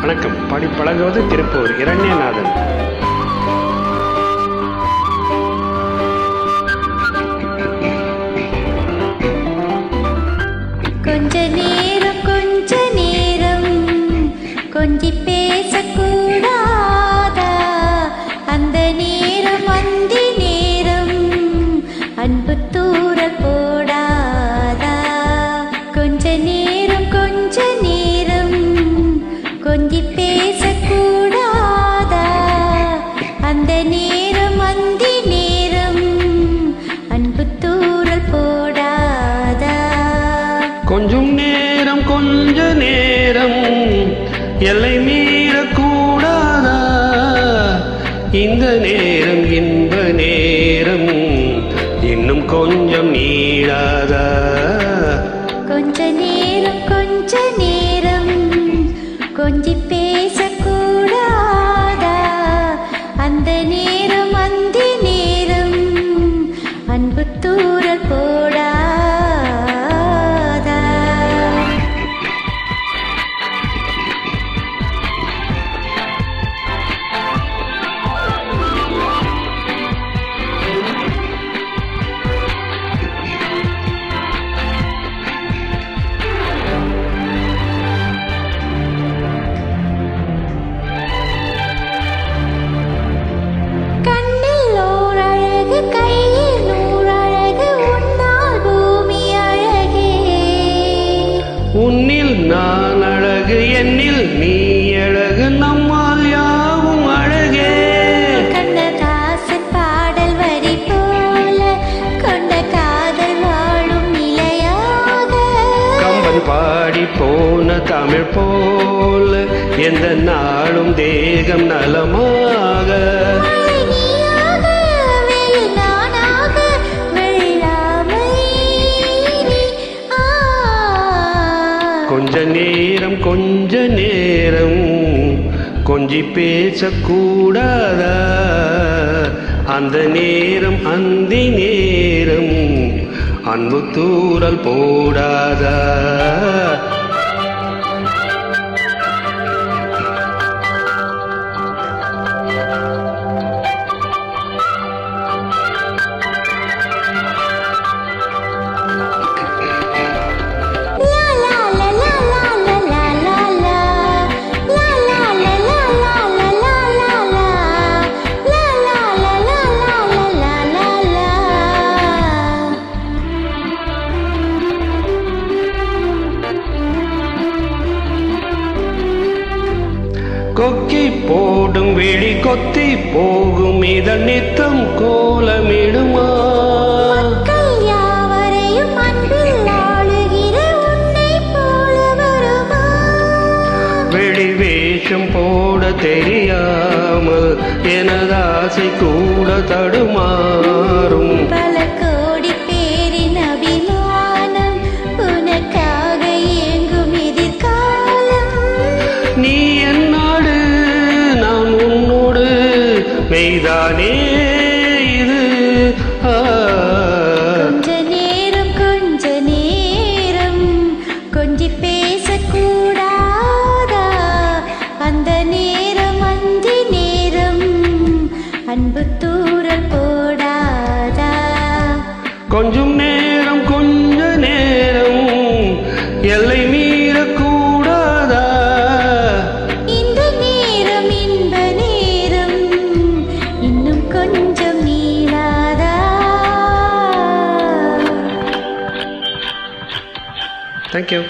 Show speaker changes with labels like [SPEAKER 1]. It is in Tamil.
[SPEAKER 1] வணக்கம். படி பழகுவது திருப்பூர். இரண்யநாதன்.
[SPEAKER 2] கொஞ்ச நேரம் கொஞ்ச நேரம் கொஞ்சி பேசக்கூடாதா
[SPEAKER 1] எல்லை மீறக்கூடாதா? இந்த நேரம் இன்ப நேரம் இன்னும் கொஞ்சம் நீடாதா
[SPEAKER 2] கொஞ்ச நேரம் கொஞ்ச நேரம் கொஞ்சி பேச உன்னில்
[SPEAKER 1] நான் அழகு என்னில் நீ அழகு. நம்மால் யாவும் அழகே.
[SPEAKER 2] கண்ணதாசன் பாடல் வரி போல கொண்ட காதல் வாழும் நிலையாக.
[SPEAKER 1] கம்பன் பாடி போன தமிழ் போல எந்த நாளும் தேகம் நலமாக. நேரம் கொஞ்சி பேசக்கூடாதா? அந்த நேரம் அந்தி நேரம் அன்பு தூரல் போடாதா? கொக்கி போடும் விழி கொத்தி போகும் இதன் நித்தம் கோலமிடுமா? வெளிவேஷம் போட தெரியாமல் எனது ஆசை கூட தடுமாறும். கொஞ்சம் நேரம் கொஞ்ச நேரம். எல்லை மீறக்கூடாதா?
[SPEAKER 2] இந்த நேரம் இன்ப நேரம். இன்னும் கொஞ்சம் நீளாதா?
[SPEAKER 1] தேங்க்யூ